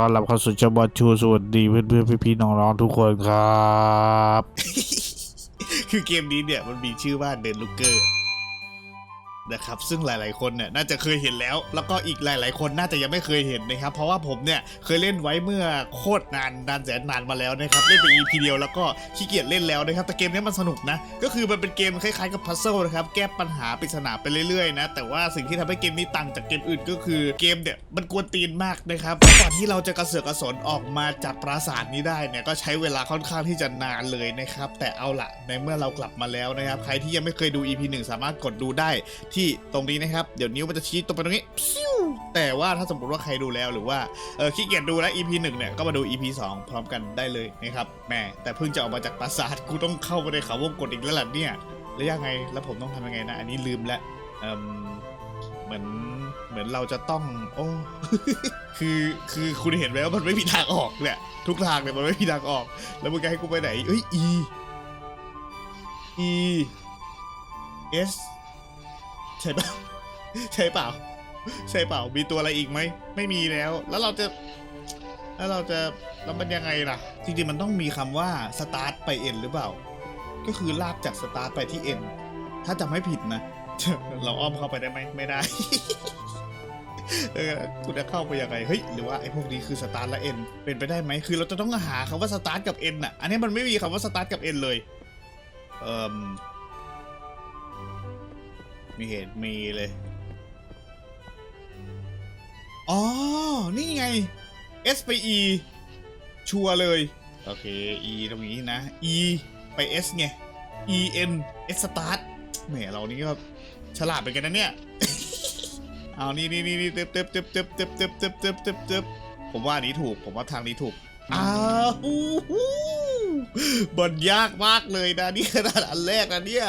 ต้อนรับเข้าสู่ช่องบอลชูสวัสดีเพื่อนเพื่อนพี่พี่ๆน้องทุกคนครับ คือเกมนี้เนี่ยมันมีชื่อว่าเดนลูเกอร์ นะครับซึ่งหลาย ๆ คนเนี่ยน่าจะเคยเห็นแล้ว แล้วก็อีกหลาย ๆ คนน่าจะยังไม่เคยเห็นนะครับ เพราะว่าผมเนี่ยเคยเล่นไว้เมื่อโคตรนานนานแสนนานมาแล้วนะครับเล่นไป EP เดียวแล้วก็ขี้เกียจเล่นแล้วนะครับแต่เกมนี้มันสนุกนะ ก็คือมันเป็นเกมคล้าย ๆ กับพัซเซิลนะครับแก้ปัญหาปริศนาไปเรื่อย ๆ นะ แต่ว่าสิ่งที่ทำให้เกมนี้ต่างจากเกมอื่นก็คือเกมเนี่ยมันกวนตีนมากนะครับก่อนที่เราจะกระเสือกกระสนออกมาจากปราสาทนี้ได้เนี่ยก็ใช้เวลาค่อนข้างที่จะนานเลยนะครับแต่เอาละในเมื่อเรากลับมาแล้วนะครับใครที่ยังไม่เคยดู EP 1 สามารถกดดูได้ที่ตรงนี้นะครับ เดี๋ยวนิ้วมันจะชี้ตรงไปตรงนี้พิ้วแต่ว่าถ้าสมมติว่าใครดูแล้วหรือว่าเออขี้เกียจดูแล้ว EP 1เนี่ยก็มาดู EP 2 พร้อมกันได้เลยนะครับแหม่แต่เพิ่งจะออกมาจากปราสาทกูต้องเข้าไปในเขาวงกดอีกแล้วล่ะเนี่ยแล้วยังไงแล้วผมต้องทำยังไงนะ อันนี้ลืมล้วเอมเหมือนเหมือนเราจะต้อง โอ้ คือคือคุณเห็นไหมว่ามันไม่มีทางออกเนี่ยทุกทางเนี่ยมันไม่มีทางออก แล้วมึงจะให้กูไปไหนเอ้ย E E S ใช่เปล่าใช่เปล่า ใช่เปล่า มีตัวอะไรอีกไหม ไม่มีแล้ว แล้วเราจะ แล้วเราจะแล้วมันยังไงล่ะ จริงๆ มันต้องมีคำว่า start ไป end หรือเปล่า ก็คือลากจาก start ไปที่ end ถ้าจำไม่ผิดนะ เราอ้อมเข้าไปได้ไหม ไม่ได้ เออกูจะเข้าไปยังไง เฮ้ย หรือว่าไอ้พวกนี้คือ start และ end เป็นไปได้ไหม คือเราจะต้องหาคำว่า start กับ end อะ อันนี้มันไม่มีคำว่า start กับ end เลย เอ่ม มีเหตุมีเลย อ๋อ นี่ไง S ไป E ชัวร์เลย โอเค E ตรงนี้นะ E ไป S ไง E N S start แหมเรานี่ก็ฉลาดไปกันนะเนี่ย เอานี่นี่นี่นี่เติบเติบเติบเติบเติบเติบเติบเติบเติบเติบผมว่าอันนี้ถูก ผมว่าทางนี้ถูก อ้าวหูหู บนยากมากเลยนะนี่ขนาดอันแรกนะเนี่ย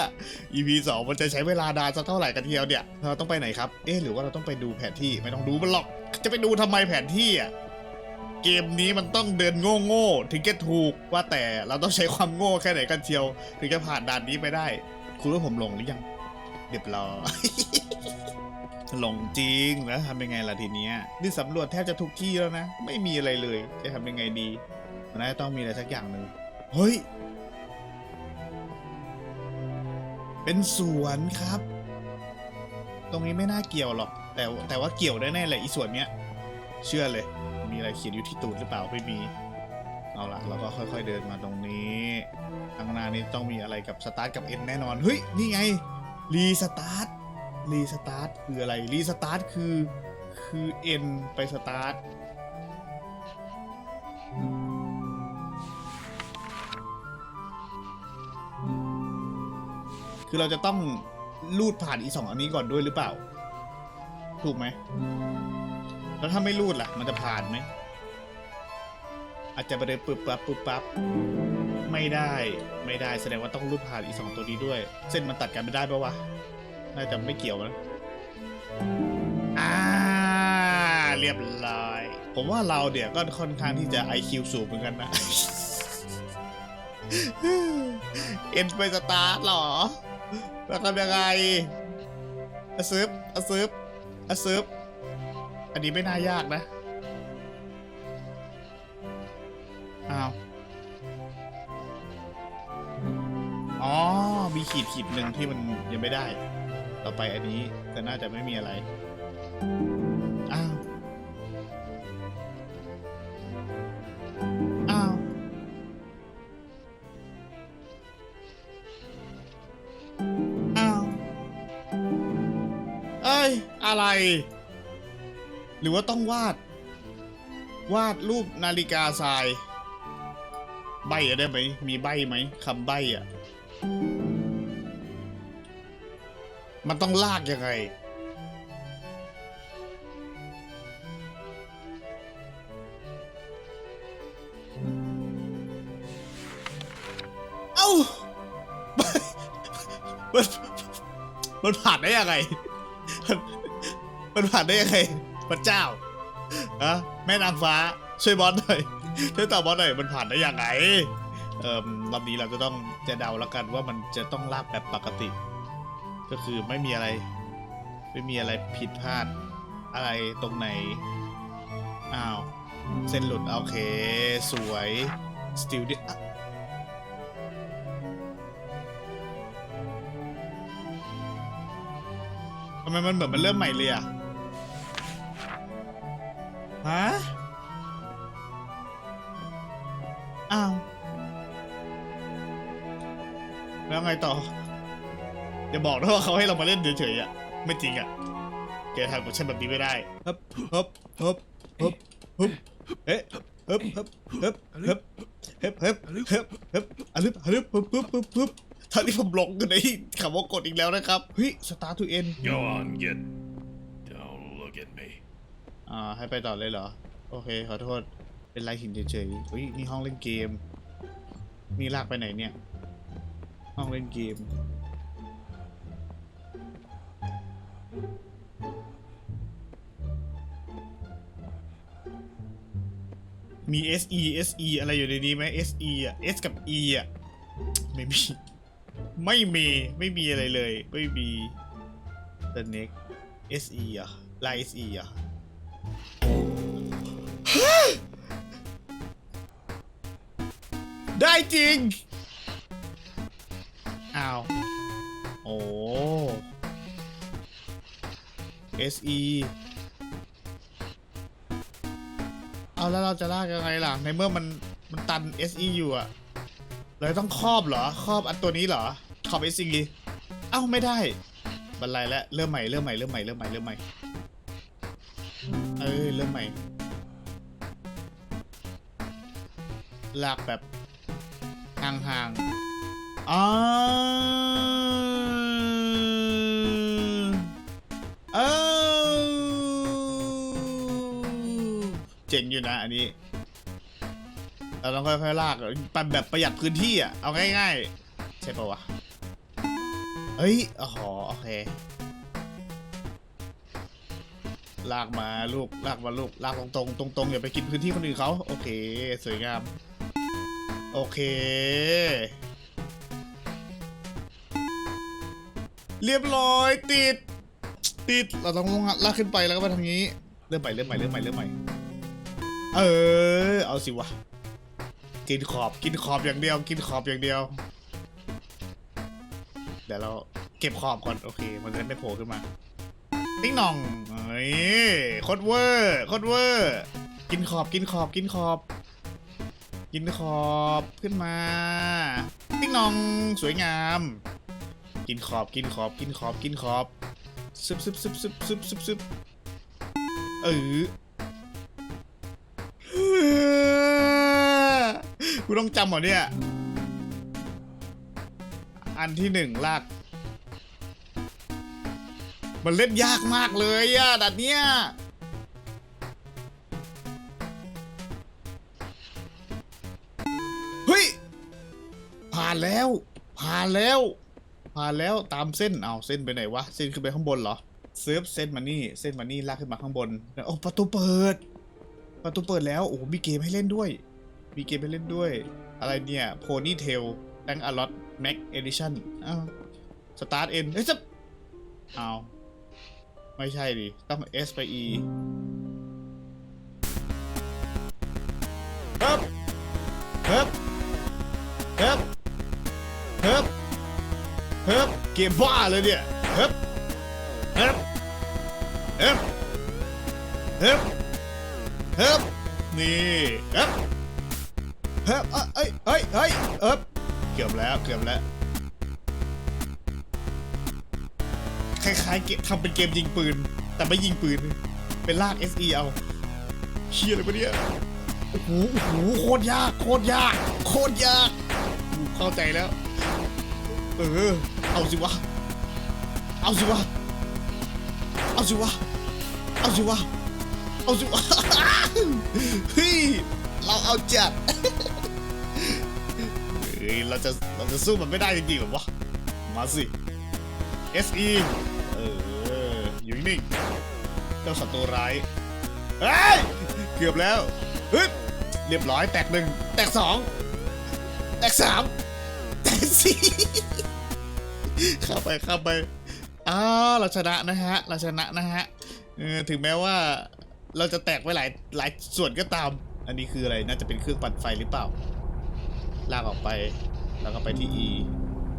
EP สองมันจะใช้เวลานานสักเท่าไหร่กันเทียวเนี่ย เราต้องไปไหนครับ เอ๊ะหรือว่าเราต้องไปดูแผนที่ไม่ต้องดูมันหรอก จะไปดูทำไมแผนที่อะ เกมนี้มันต้องเดินโง่โง่ๆถึงจะถูกว่าแต่เราต้องใช้ความโง่แค่ไหนกันเชียว ถึงจะผ่านด่านนี้ไปได้ คุณว่าผมหลงหรือยังเรียบร้อยหลงจริงแล้วทำยังไงล่ะทีเนี้ยนี่สำรวจแทบจะทุกที่แล้วนะ ไม่มีอะไรเลย จะทำยังไงดี มันน่าจะต้องมีอะไรสักอย่างหนึ่ง เฮ้ย เป็นสวนครับ ตรงนี้ไม่น่าเกี่ยวหรอก แต่แต่ว่าเกี่ยวแน่ๆเลยอีส่วนเนี้ย เชื่อเลย มีอะไรเขียนอยู่ที่ตูดหรือเปล่าไม่มี เอาละเราก็ค่อย ๆเดินมาตรงนี้ข้างหน้านี้ต้องมีอะไรกับสตาร์ทกับเอ็นแน่นอน เฮ้ย นี่ไง รีสตาร์ท รีสตาร์ทคืออะไร รีสตาร์ทคือ คือเอ็นไปสตาร์ท คือเราจะต้องลูดผ่านอีสองอันนี้ก่อนด้วยหรือเปล่า ถูกไหม แล้วถ้าไม่รูดล่ะ มันจะผ่านไหม อาจจะไปเลยปึ๊บปั๊บปึ๊บปั๊บไม่ได้ไม่ได้แสดงว่าต้องรูดผ่านอีสองตัวนี้ด้วย เส้นมันตัดกันไม่ได้ปะวะ น่าจะไม่เกี่ยวนะอ่าเรียบร้อย ผมว่าเราเดี๋ยวก็ค่อนข้างที่จะ IQ สูงเหมือนกันนะ เอ็นไปสตาร์ทหรอ เราทำยังไงอะซึบอะซึบอะซึบอันนี้ไม่น่ายากนะ อ้าว อ๋อ มีขีดขีดหนึ่งที่มันยังไม่ได้ ต่อไปอันนี้ก็น่าจะไม่มีอะไร หรือว่าต้องวาด วาดรูปนาฬิกาทราย ใบอะได้ไหม มีใบไหมคำใบอะมันต้องลากยังไง เอ้า มัน มันผ่านได้ยังไง มันมันผ่านได้ยังไง พระเจ้าอะแม่นางฟ้าช่วยบอสหน่อยช่วยตอบบอสหน่อยมันผ่านได้ยังไงเอ่อรอบนี้เราจะต้องจะเดาแล้วกันว่ามันจะต้องลากแบบปกติ ก็คือไม่มีอะไร ไม่มีอะไรผิดพลาดอะไรตรงไหนอ้าวเส้นหลุด โอเค สวยสติลดิทำไมมันเหมือนมันเริ่มใหม่เลยอะ ฮะ อ้าว แล้วไงต่อ อย่าบอกนะว่าเขาให้เรามาเล่นเฉยๆอะ ไม่จริงอะแกทำกับฉันแบบนี้ไม่ได้ฮึบฮึบฮึบฮึบฮึบเอ๊ะฮึบฮึบฮึบฮึบฮึบฮึบฮึบฮึบอะลึบอะลึบฮึบฮึบฮึบฮึบท่านี้ผมหลงกันในคำว่ากดอีกแล้วนะครับเฮ้ย start to end Go on, get. Don't look at me. อ่าให้ไปต่อเลยเหรอ โอเค ขอโทษ เป็นไรหินเฉยๆเฮ้ยนี่ห้องเล่นเกม นี่ลากไปไหนเนี่ย ห้องเล่นเกม มี SE SE อะไรอยู่ในนี้ไหม SE อะ S กับ E อะ ไม่มี ไม่มี ไม่มีอะไรเลย ไม่มี The next SE อะลาย SE อะ ได้จริง อ้าว โอ้ SE เอาแล้วเราจะลากยังไงล่ะ ในเมื่อมันมันตัน SE อยู่อะเลยต้องครอบเหรอ ครอบอันตัวนี้เหรอ ครอบ SE เอ้าไม่ได้ บันไลแล้วเริ่มใหม่ เริ่มใหม่ เริ่มใหม่ เริ่มใหม่ เริ่มใหม่ เออ เริ่มใหม่ ลากแบบห่างๆอ๋อเออเจ๋งอยู่นะอันนี้ เราต้องค่อยๆลากปั่นแบบประหยัดพื้นที่อะ เอาง่ายๆ ใช่ปะวะ เฮ้ยอ๋อโอเค ลากมาลูกลากมาลูกลากตรงๆตรงๆอย่าไปกินพื้นที่คนอื่นเขาโอเค สวยงาม โอเค เรียบร้อยติด ติดเราต้องลงลากขึ้นไปแล้วก็มาทางนี้เริ่มใหม่เริ่มใหม่เริ่มใหม่เริ่มใหม่เออ เอาสิวะกินขอบกินขอบอย่างเดียว กินขอบอย่างเดียว เดี๋ยวเราเก็บขอบก่อนโอเค มันจะไม่โผล่ขึ้นมา ติ๊งหน่องเฮ้ยโคตรเวอร์โคตรเวอร์ กินขอบกินขอบกินขอบ กินขอบขึ้นมา ติ๊งหน่องสวยงาม กินขอบกินขอบกินขอบกินขอบซึบซึบซึบซึบซึบซึบซึบเออกูต้องจำเหรอเนี่ย อันที่หนึ่งลาก มันเล่นยากมากเลยอะดัดเนี้ยเฮ้ย ผ่านแล้ว ผ่านแล้ว ผ่านแล้วตามเส้นเอาเส้นไปไหนวะ เส้นขึ้นไปข้างบนเหรอเซิร์ฟเส้นมานี่ เส้นมานี่ลากขึ้นมาข้างบนโอ้ประตูเปิด ประตูเปิดแล้วโอ้โหมีเกมให้เล่นด้วย มีเกมให้เล่นด้วย อะไรเนี่ยโพนี่เทลแตงอลอตแม็กเอดิชั่นอ้าวสตาร์ทเอ็นเฮ้ยจะอ้าว ไม่ใช่ดิ ต้อง S ไป E เฮ้บเฮ้บเฮ้บเฮ้บเฮ้บเกมบ้าเลยเนี่ยเฮ้บเฮ้บเฮ้บเฮ้บเฮ้บนี่เฮ้บเฮ้บเอ้ยเอ้ยเอ้ยเฮ้บเกือบแล้ว เกือบแล้ว ล้ายๆเกมทำเป็นเกมยิงปืน แต่ไม่ยิงปืน เป็นลาก SE เอาเชียอะไรปะเนี่ยโอ้โหโอ้โหโคตรยากโคตรยากโคตรยากเข้าใจแล้ว เออ เอาสิวะ เอาสิวะ เอาสิวะ เอาสิวะ เอาสิวะเฮ้ยเราเอาจัดเฮ้ยเราจะเราจะสู้มันไม่ได้จริงๆหรอวะ มาสิ SE เอออยู่ นิ่งเจ้าศัตรูร้ายเฮ้ยเกือบแล้วฮึบเรียบร้อยแตกหนึ่งแตกสองแตกสามแตกสี่เข้าไปเข้าไปอ้าเราชนะนะฮะเราชนะนะฮะเออถึงแม้ว่าเราจะแตกไปหลายหลายส่วนก็ตาม อันนี้คืออะไรน่าจะเป็นเครื่องปั่นไฟหรือเปล่า ลากออกไป แล้วก็ไปที่ E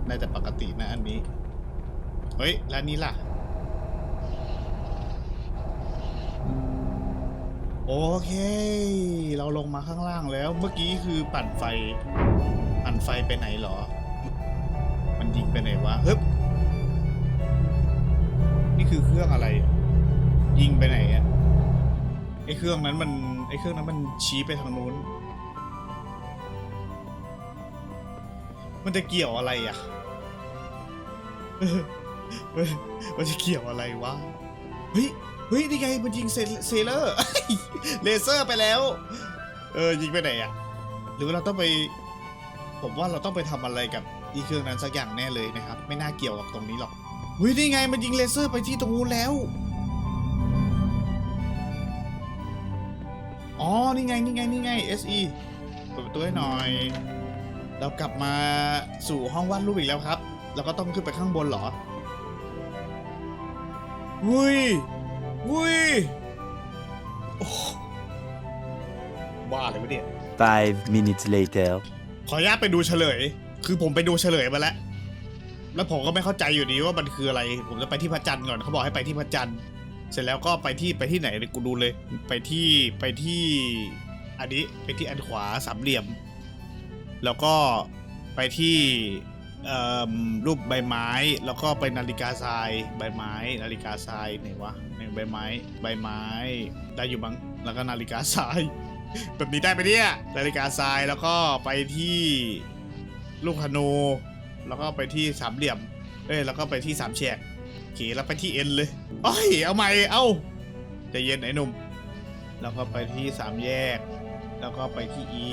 น่าจะปกตินะอันนี้ เฮ้ย แล้วนี้ล่ะ โอเค เราลงมาข้างล่างแล้ว เมื่อกี้คือปั่นไฟ ปั่นไฟไปไหนเหรอ มันยิงไปไหนวะฮึบนี่คือเครื่องอะไร ยิงไปไหนอะไอเครื่องนั้นมันไอเครื่องนั้นมันชี้ไปทางนู้น มันจะเกี่ยวอะไรอะมันมันจะเกี่ยวอะไรวะ เฮ้ย เฮ้ยนี่ไงมันยิงเซเซเลอร์เลเซอร์ไปแล้ว เออยิงไปไหนอะหรือว่าเราต้องไป ผมว่าเราต้องไปทำอะไรกับอีเครื่องนั้นสักอย่างแน่เลยนะครับ ไม่น่าเกี่ยวกับตรงนี้หรอกเฮ้ยนี่ไงมันยิงเลเซอร์ไปที่ตรงนู้นแล้วอ๋อนี่ไงนี่ไงนี่ไง SE เปิดประตูให้หน่อย เรากลับมาสู่ห้องวาดรูปอีกแล้วครับ เราก็ต้องขึ้นไปข้างบนเหรอวุ้ย วุ้ยโอ้บ้าเลยวะเนี่ย Five minutes later. ขออนุญาตไปดูเฉลย คือผมไปดูเฉลยมาแล้ว แล้วผมก็ไม่เข้าใจอยู่ดีว่ามันคืออะไร ผมจะไปที่พระจันทร์ก่อน เขาบอกให้ไปที่พระจันทร์ เสร็จแล้วก็ไปที่ไปที่ไหนเดี๋ยวกูดูเลย ไปที่ไปที่อันนี้ไปที่อันขวาสามเหลี่ยม แล้วก็ไปที่เอ่อ รูปใบไม้ แล้วก็ไปนาฬิกาทราย ใบไม้ นาฬิกาทรายไหนวะหนใบไม้ ใบไม้ ได้อยู่บ้างแล้วก็นาฬิกาทราย แบบนี้ได้ไหมเนี่ยนาฬิกาทรายแล้วก็ไปที่ลูกธนู แล้วก็ไปที่สามเหลี่ยม เอ้ยแล้วก็ไปที่สามแฉกโอเคแล้วไปที่เอ็นเลยโอ้ยเอาใหม่เอาใจเย็นไอ้หนุ่ม แล้วก็ไปที่สามแยก แล้วก็ไปที่อี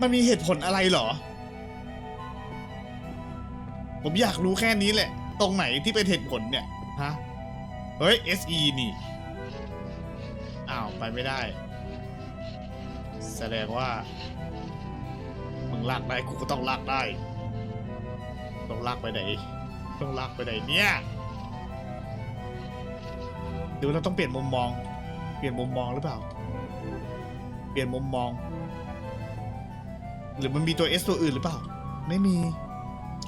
มันมีเหตุผลอะไรเหรอ ผมอยากรู้แค่นี้แหละ ตรงไหนที่เป็นเหตุผลเนี่ย ฮะ เฮ้ย SE นี่ อ้าว ไปไม่ได้ แสดงว่า มึงลากได้ กูก็ต้องลากได้ ต้องลากไปไหน ต้องลากไปไหนเนี่ยหรือว่าเราต้องเปลี่ยนมุมมอง เปลี่ยนมุมมองหรือเปล่า เปลี่ยนมุมมอง หรือมันมีตัว S ตัวอื่นหรือเปล่า ไม่มี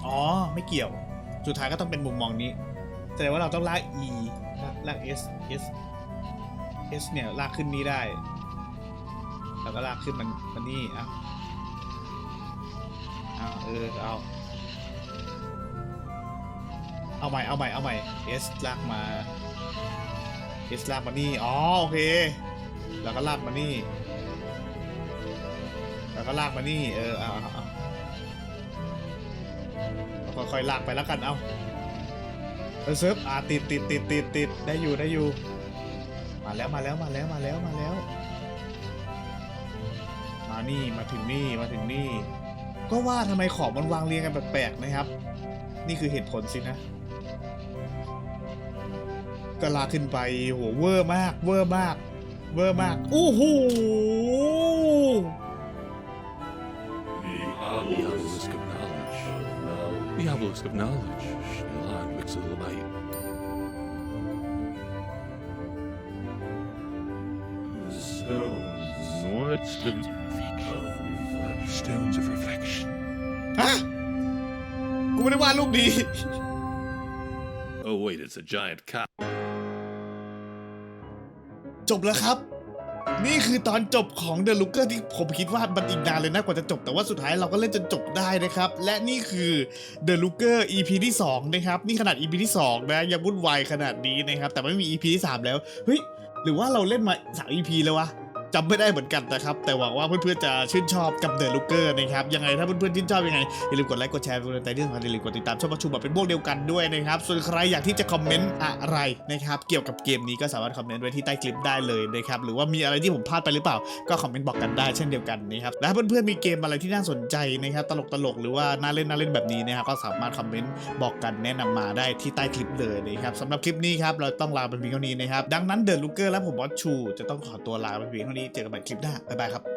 อ๋อ ไม่เกี่ยว สุดท้ายก็ต้องเป็นมุมมองนี้ แสดงว่าเราต้องลาก E ลากลาก S S S เนี่ยลากขึ้นนี้ได้ แล้วก็ลากขึ้นมันมันนี่อะอะเออ เอา เอาใหม่ เอาใหม่ เอาใหม่ S ลากมา S ลากมานี่ อ๋อ โอเค แล้วก็ลากมานี่ แล้วก็ลากมานี่ เออเอาเอาค่อยๆลากไปแล้วกัน เอาเออเซิร์ฟอ่าติดติดติดติดติดได้อยู่ได้อยู่ มาแล้วมาแล้วมาแล้วมาแล้วมาแล้ว มานี่มาถึงนี่มาถึงนี่ ก็ว่าทำไมของมันวางเรียงกันแปลกๆนะครับ นี่คือเหตุผลสินะก็ลากขึ้นไปโหเวอร์มาก เวอร์มาก เวอร์มาก โอ้โห The obelisk of knowledge. Shalon Mixelite. Stones. What's the stones of reflection? ฮะ กูไม่ได้วาดรูปดี Oh wait, it's a giant cow. จบแล้วครับ นี่คือตอนจบของ The Looker ที่ผมคิดว่ามันอีกนานเลยนะกว่าจะจบ แต่ว่าสุดท้ายเราก็เล่นจนจบได้นะครับ และนี่คือ The Looker EP ที่ 2 นะครับ นี่ขนาด EP ที่ 2 นะยังวุ่นวายขนาดนี้นะครับ แต่ไม่มี EP ที่ 3 แล้ว เฮ้ย หรือว่าเราเล่นมา 3 EP แล้ววะ จำไม่ได้เหมือนกันนะครับ แต่หวังว่าเพื่อนๆจะชื่นชอบกับ The Looker นะครับยังไงถ้าเพื่อนๆชื่นชอบยังไงอย่าลืมกดไลค์กดแชร์เป็นกำลังใจที่สำคัญอย่าลืมกดติดตามช่องประชุมแบบเป็นพวกเดียวกันด้วยนะครับส่วนใครอยากที่จะคอมเมนต์อะไรนะครับเกี่ยวกับเกมนี้ก็สามารถคอมเมนต์ไว้ที่ใต้คลิปได้เลยนะครับหรือว่ามีอะไรที่ผมพลาดไปหรือเปล่า ก็คอมเมนต์บอกกันได้เช่นเดียวกันนะครับและเพื่อนๆมีเกมอะไรที่น่าสนใจนะครับตลกตลกๆหรือว่าน่าเล่นน่าเล่นแบบนี้นะครับก็สามารถคอมเมนต์บอกกันแนะนำมาได้ที่ใต้คลิปเลยนะครับสำหรับคลิปนี้ครับเราต้องลาไปเพียงเท่านี้นะครับดังนั้นเดินลูกเกอร์และผมบอสชูจะต้องขอตัวลาไปเพียงเท่านี้เจอกันใหม่คลิปหน้าบ๊ายบายครับ